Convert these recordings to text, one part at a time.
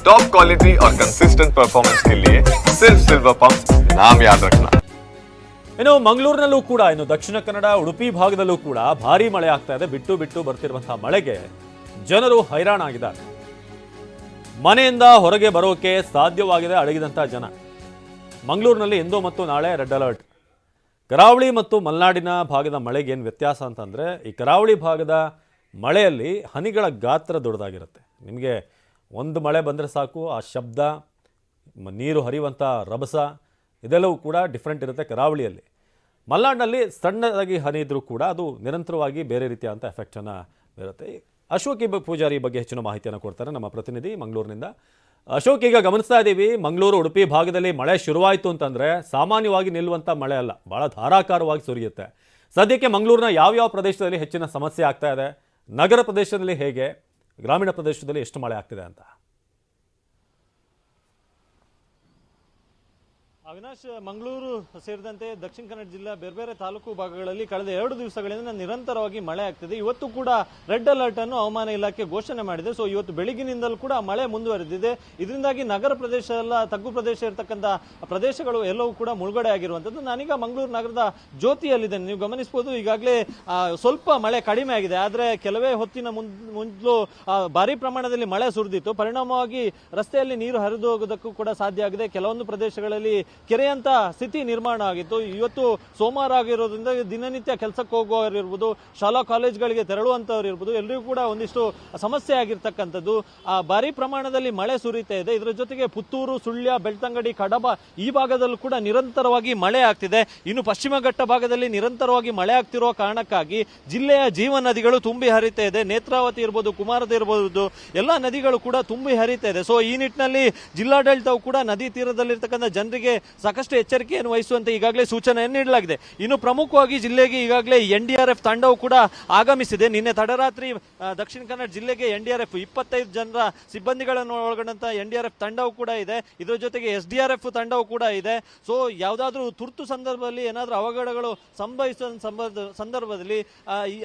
Top quality और consistent performance के लिए सिर्फ सिल्वर पंप नाम याद रखना ಇನ್ನು ಮಂಗಳೂರಿನಲ್ಲೂ ಕೂಡ ಇನ್ನು ದಕ್ಷಿಣ ಕನ್ನಡ ಉಡುಪಿ ಭಾಗದಲ್ಲೂ ಕೂಡ ಭಾರಿ ಮಳೆ ಆಗ್ತಾ ಇದೆ ಬಿಟ್ಟು ಬಿಟ್ಟು ಬರ್ತಿರುವಂತಹ ಮಳೆಗೆ ಜನರು ಹೈರಾಣಾಗಿದ್ದಾರೆ ಮನೆಯಿಂದ ಹೊರಗೆ ಬರೋಕೆ ಸಾಧ್ಯವಾಗಿದೆ ಅಡಗಿದಂತಹ ಜನ ಮಂಗಳೂರಿನಲ್ಲಿ ಇಂದು ಮತ್ತು ನಾಳೆ ರೆಡ್ ಅಲರ್ಟ್ ಕರಾವಳಿ ಮತ್ತು ಮಲೆನಾಡಿನ ಭಾಗದ ಮಳೆಗೆ ಏನು ವ್ಯತ್ಯಾಸ ಅಂತಂದರೆ ಈ ಕರಾವಳಿ ಭಾಗದ ಮಳೆಯಲ್ಲಿ ಹನಿಗಳ ಗಾತ್ರ ದೊಡ್ಡದಾಗಿರುತ್ತೆ ನಿಮಗೆ ಒಂದು ಮಳೆ ಬಂದರೆ ಸಾಕು, ಆ ಶಬ್ದ ನೀರು ಹರಿಯುವಂಥ ರಭಸ, ಇದೆಲ್ಲವೂ ಕೂಡ ಡಿಫ್ರೆಂಟ್ ಇರುತ್ತೆ ಕರಾವಳಿಯಲ್ಲಿ. ಮಲೆನಾಡಿನಲ್ಲಿ ಸಣ್ಣದಾಗಿ ಹನಿ ಇದ್ರೂ ಕೂಡ ಅದು ನಿರಂತರವಾಗಿ ಬೇರೆ ರೀತಿಯಾದಂಥ ಎಫೆಕ್ಟನ್ನು ಬೀರುತ್ತೆ. ಅಶೋಕಿ ಪೂಜಾರಿ ಬಗ್ಗೆ ಹೆಚ್ಚಿನ ಮಾಹಿತಿಯನ್ನು ಕೊಡ್ತಾರೆ ನಮ್ಮ ಪ್ರತಿನಿಧಿ ಮಂಗಳೂರಿನಿಂದ. ಅಶೋಕ್, ಈಗ ಗಮನಿಸ್ತಾ ಇದ್ದೀವಿ, ಮಂಗಳೂರು, ಉಡುಪಿ ಭಾಗದಲ್ಲಿ ಮಳೆ ಶುರುವಾಯಿತು ಅಂತಂದರೆ ಸಾಮಾನ್ಯವಾಗಿ ನಿಲ್ಲುವಂಥ ಮಳೆ ಅಲ್ಲ ಭಾಳ ಧಾರಾಕಾರವಾಗಿ ಸುರಿಯುತ್ತೆ. ಸದ್ಯಕ್ಕೆ ಮಂಗಳೂರಿನ ಯಾವ್ಯಾವ ಪ್ರದೇಶದಲ್ಲಿ ಹೆಚ್ಚಿನ ಸಮಸ್ಯೆ ಆಗ್ತಾ ಇದೆ, ನಗರ ಪ್ರದೇಶದಲ್ಲಿ ಹೇಗೆ? ಗ್ರಾಮೀಣ ಪ್ರದೇಶದಲ್ಲಿ ಎಷ್ಟು ಮಳೆ ಆಗ್ತಿದೆ ಅಂತ? ಅವಿನಾಶ್, ಮಂಗಳೂರು ಸೇರಿದಂತೆ ದಕ್ಷಿಣ ಕನ್ನಡ ಜಿಲ್ಲೆ ಬೇರೆ ಬೇರೆ ತಾಲೂಕು ಭಾಗಗಳಲ್ಲಿ ಕಳೆದ ಎರಡು ದಿವಸಗಳಿಂದ ನಿರಂತರವಾಗಿ ಮಳೆ ಆಗ್ತಿದೆ. ಇವತ್ತು ಕೂಡ ರೆಡ್ ಅಲರ್ಟ್ ಅನ್ನು ಹವಾಮಾನ ಇಲಾಖೆ ಘೋಷಣೆ ಮಾಡಿದೆ. ಸೊ ಇವತ್ತು ಬೆಳಗಿನಿಂದಲೂ ಕೂಡ ಮಳೆ ಮುಂದುವರೆದಿದೆ. ಇದರಿಂದಾಗಿ ನಗರ ಪ್ರದೇಶ ಎಲ್ಲ, ತಗ್ಗು ಪ್ರದೇಶ ಇರತಕ್ಕಂಥ ಪ್ರದೇಶಗಳು ಎಲ್ಲವೂ ಕೂಡ ಮುಳುಗಡೆ ಆಗಿರುವಂಥದ್ದು. ನಾನೀಗ ಮಂಗಳೂರು ನಗರದ ಜ್ಯೋತಿಯಲ್ಲಿದ್ದೇನೆ. ನೀವು ಗಮನಿಸಬಹುದು, ಈಗಾಗಲೇ ಸ್ವಲ್ಪ ಮಳೆ ಕಡಿಮೆ ಆಗಿದೆ. ಆದರೆ ಕೆಲವೇ ಹೊತ್ತಿನ ಮುಂದಲು ಭಾರಿ ಪ್ರಮಾಣದಲ್ಲಿ ಮಳೆ ಸುರಿದಿತ್ತು. ಪರಿಣಾಮವಾಗಿ ರಸ್ತೆಯಲ್ಲಿ ನೀರು ಹರಿದು ಹೋಗೋದಕ್ಕೂ ಕೂಡ ಸಾಧ್ಯ ಆಗಿದೆ. ಕೆಲವೊಂದು ಪ್ರದೇಶಗಳಲ್ಲಿ ಕೆರೆಯಂತ ಸ್ಥಿತಿ ನಿರ್ಮಾಣ ಆಗಿತ್ತು. ಇವತ್ತು ಸೋಮವಾರ ಆಗಿರೋದ್ರಿಂದ ದಿನನಿತ್ಯ ಕೆಲಸಕ್ಕೆ ಹೋಗುವವರು ಇರ್ಬೋದು ಶಾಲಾ ಕಾಲೇಜ್ಗಳಿಗೆ ತೆರಳುವಂಥವ್ರು ಇರ್ಬೋದು ಎಲ್ಲರಿಗೂ ಕೂಡ ಒಂದಿಷ್ಟು ಸಮಸ್ಯೆ ಆಗಿರ್ತಕ್ಕಂಥದ್ದು. ಆ ಭಾರಿ ಪ್ರಮಾಣದಲ್ಲಿ ಮಳೆ ಸುರಿತಾ ಇದೆ. ಇದರ ಜೊತೆಗೆ ಪುತ್ತೂರು, ಸುಳ್ಯ, ಬೆಳ್ತಂಗಡಿ, ಕಡಬ ಈ ಭಾಗದಲ್ಲೂ ಕೂಡ ನಿರಂತರವಾಗಿ ಮಳೆ ಆಗ್ತಿದೆ. ಇನ್ನು ಪಶ್ಚಿಮ ಘಟ್ಟ ಭಾಗದಲ್ಲಿ ನಿರಂತರವಾಗಿ ಮಳೆ ಆಗ್ತಿರುವ ಕಾರಣಕ್ಕಾಗಿ ಜಿಲ್ಲೆಯ ಜೀವ ನದಿಗಳು ತುಂಬಿ ಹರಿತಾ ಇದೆ. ನೇತ್ರಾವತಿ ಇರ್ಬೋದು, ಕುಮಾರದ ಇರ್ಬೋದು, ಎಲ್ಲ ನದಿಗಳು ಕೂಡ ತುಂಬಿ ಹರಿತಾ ಇದೆ. ಸೊ ಈ ನಿಟ್ಟಿನಲ್ಲಿ ಜಿಲ್ಲಾಡಳಿತವು ಕೂಡ ನದಿ ತೀರದಲ್ಲಿರ್ತಕ್ಕಂಥ ಜನರಿಗೆ ಸಾಕಷ್ಟು ಎಚ್ಚರಿಕೆಯನ್ನು ವಹಿಸುವಂತೆ ಈಗಾಗಲೇ ಸೂಚನೆಯನ್ನು ನೀಡಲಾಗಿದೆ. ಇನ್ನು ಪ್ರಮುಖವಾಗಿ ಜಿಲ್ಲೆಗೆ ಈಗಾಗಲೇ ಎನ್ ಡಿ ಆರ್ ಎಫ್ ತಂಡವು ಕೂಡ ಆಗಮಿಸಿದೆ. ನಿನ್ನೆ ತಡರಾತ್ರಿ ದಕ್ಷಿಣ ಕನ್ನಡ ಜಿಲ್ಲೆಗೆ ಎನ್ ಡಿ ಆರ್ ಎಫ್ ಇಪ್ಪತ್ತೈದು ಜನರ ಸಿಬ್ಬಂದಿಗಳನ್ನು ಒಳಗೊಂಡಂತ ಎನ್ ಡಿ ಆರ್ ಎಫ್ ತಂಡವು ಕೂಡ ಇದೆ. ಇದರ ಜೊತೆಗೆ ಎಸ್ ಡಿ ಆರ್ ಎಫ್ ತಂಡವು ಕೂಡ ಇದೆ. ಸೊ ಯಾವುದಾದ್ರೂ ತುರ್ತು ಸಂದರ್ಭದಲ್ಲಿ ಏನಾದರೂ ಅವಘಡಗಳು ಸಂಭವಿಸುವ ಸಂದರ್ಭದಲ್ಲಿ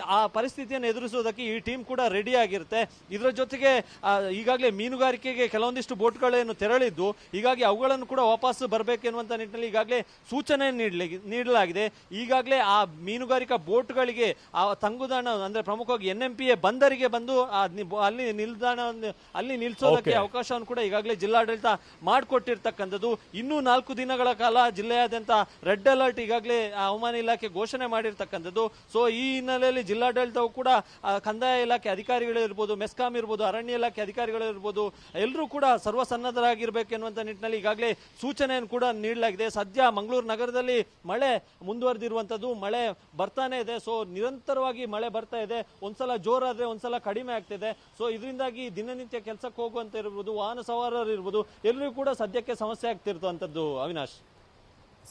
ಆ, ಪರಿಸ್ಥಿತಿಯನ್ನು ಎದುರಿಸುವುದಕ್ಕೆ ಈ ಟೀಮ್ ಕೂಡ ರೆಡಿ ಆಗಿರುತ್ತೆ. ಇದರ ಜೊತೆಗೆ ಈಗಾಗಲೇ ಮೀನುಗಾರಿಕೆಗೆ ಕೆಲವೊಂದಿಷ್ಟು ಬೋಟ್ಗಳೇನು ತೆರಳಿದ್ದು ಹೀಗಾಗಿ ಅವುಗಳನ್ನು ಕೂಡ ವಾಪಸ್ ಬರಬೇಕೆನ್ನುವಂತ ನಿಟ್ಟಿನಲ್ಲಿ ಈಗಾಗಲೇ ಸೂಚನೆ ನೀಡಲಿ ನೀಡಲಾಗಿದೆ. ಈಗಾಗಲೇ ಆ ಮೀನುಗಾರಿಕಾ ಬೋಟ್ಗಳಿಗೆ ಆ ತಂಗುದಾಣ ಅಂದ್ರೆ ಪ್ರಮುಖವಾಗಿ ಎನ್ ಎಂ ಪಿ ಎ ಬಂದರಿಗೆ ಬಂದು ಅಲ್ಲಿ ನಿಲ್ದಾಣ ಅಲ್ಲಿ ನಿಲ್ಸೋದಕ್ಕೆ Okay. ಅವಕಾಶವನ್ನು ಕೂಡ ಈಗಾಗಲೇ ಜಿಲ್ಲಾಡಳಿತ ಮಾಡಿಕೊಟ್ಟಿರ್ತಕ್ಕಂಥದ್ದು. ಇನ್ನೂ ನಾಲ್ಕು ದಿನಗಳ ಕಾಲ ಜಿಲ್ಲೆಯಾದ್ಯಂತ ರೆಡ್ ಅಲರ್ಟ್ ಈಗಾಗಲೇ ಹವಾಮಾನ ಇಲಾಖೆ ಘೋಷಣೆ ಮಾಡಿರ್ತಕ್ಕಂಥದ್ದು. ಸೊ ಈ ಹಿನ್ನೆಲೆಯಲ್ಲಿ ಜಿಲ್ಲಾಡಳಿತವು ಕೂಡ ಕಂದಾಯ ಇಲಾಖೆ ಅಧಿಕಾರಿಗಳಿರ್ಬೋದು ಮೆಸ್ಕಾಂ ಇರ್ಬೋದು ಅರಣ್ಯ ಇಲಾಖೆ ಅಧಿಕಾರಿಗಳಿರ್ಬೋದು ಎಲ್ಲರೂ ಕೂಡ ಸರ್ವಸನ್ನದ್ಧರಾಗಿರ್ಬೇಕೆನ್ನುವಂತ ನಿಟ್ಟಿನಲ್ಲಿ ಈಗಾಗಲೇ ಸೂಚನೆಯನ್ನು ಕೂಡ ನೀಡಲಾಗಿದೆ. ಸದ್ಯ ಮಂಗಳೂರು ನಗರದಲ್ಲಿ ಮಳೆ ಮುಂದುವರೆದಿರುವಂಥದ್ದು ಮಳೆ ಬರ್ತಾನೆ ಇದೆ. ಸೊ ನಿರಂತರವಾಗಿ ಮಳೆ ಬರ್ತಾ ಇದೆ. ಒಂದ್ಸಲ ಜೋರಾದರೆ ಒಂದ್ಸಲ ಕಡಿಮೆ ಆಗ್ತಿದೆ. ಸೊ ಇದರಿಂದಾಗಿ ದಿನನಿತ್ಯ ಕೆಲಸಕ್ಕೆ ಹೋಗುವಂತ ಇರ್ಬೋದು, ವಾಹನ ಸವಾರರು ಇರ್ಬೋದು ಎಲ್ಲರೂ ಕೂಡ ಸದ್ಯಕ್ಕೆ ಸಮಸ್ಯೆ ಆಗ್ತಿರ್ತಂಥದ್ದು ಅವಿನಾಶ್.